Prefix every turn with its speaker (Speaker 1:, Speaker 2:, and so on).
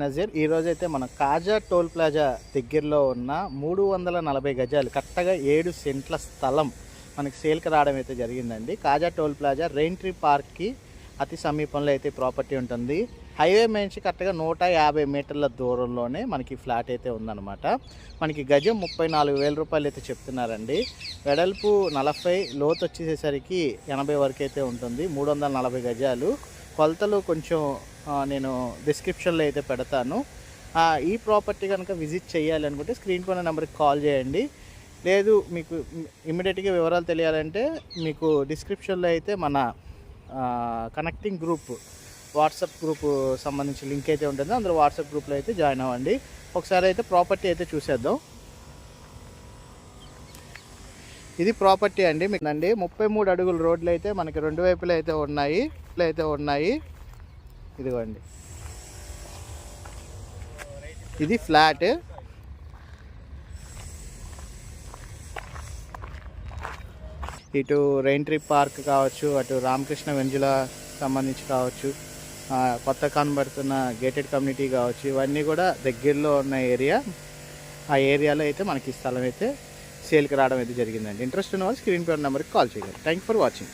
Speaker 1: నజీర్ ఈరోజు అయితే మన కాజా టోల్ ప్లాజా దగ్గరలో ఉన్న మూడు వందల నలభై గజాలు కరెక్ట్గా ఏడు సెంట్ల స్థలం మనకి సేల్కి రావడం అయితే జరిగిందండి. Kaza toll plaza rain tree పార్క్కి అతి సమీపంలో అయితే ప్రాపర్టీ ఉంటుంది. హైవే నుంచి కరెక్ట్గా నూట యాభై మీటర్ల దూరంలోనే మనకి ఫ్లాట్ అయితే ఉందన్నమాట. మనకి గజం ముప్పై నాలుగు వేల రూపాయలు అయితే చెప్తున్నారండి. వెడల్పు నలభై లోతు వచ్చేసేసరికి ఎనభై వరకు అయితే ఉంటుంది. మూడు వందల నలభై గజాలు. కొలతలు కొంచెం నేను డిస్క్రిప్షన్లో అయితే పెడతాను. ఈ ప్రాపర్టీ కనుక విజిట్ చేయాలి అనుకుంటే స్క్రీన్ పైన నెంబర్కి కాల్ చేయండి. లేదు మీకు ఇమ్మీడియట్గా వివరాలు తెలియాలంటే మీకు డిస్క్రిప్షన్లో అయితే మన కనెక్టింగ్ గ్రూప్ వాట్సాప్ గ్రూప్ సంబంధించి లింక్ అయితే ఉంటుంది. అందులో వాట్సాప్ గ్రూప్లో అయితే జాయిన్ అవ్వండి. ఒకసారి అయితే ప్రాపర్టీ అయితే చూసేద్దాం. ఇది ప్రాపర్టీ అండి. మీకు అండి ముప్పై మూడు అడుగుల రోడ్లు అయితే మనకి రెండు వైపులు అయితే ఉన్నాయి అయితే ఉన్నాయి. ఇదిగోండి. ఇది ఫ్లాట్. ఇటు రెయిన్ ట్రీ పార్క్ కావచ్చు అటు రామకృష్ణ వెంజుల సంబంధించి కావచ్చు కొత్త కనబడుతున్న గేటెడ్ కమ్యూనిటీ కావచ్చు ఇవన్నీ కూడా దగ్గరలో ఉన్న ఏరియా ఆ ఏరియాలో అయితే మనకి ఈ స్థలం అయితే సేల్కి రావడం అయితే జరిగిందండి. ఇంట్రెస్ట్ ఉన్న వాళ్ళు స్క్రీన్ పేరు నెంబర్కి కాల్ చేయండి. Thank for watching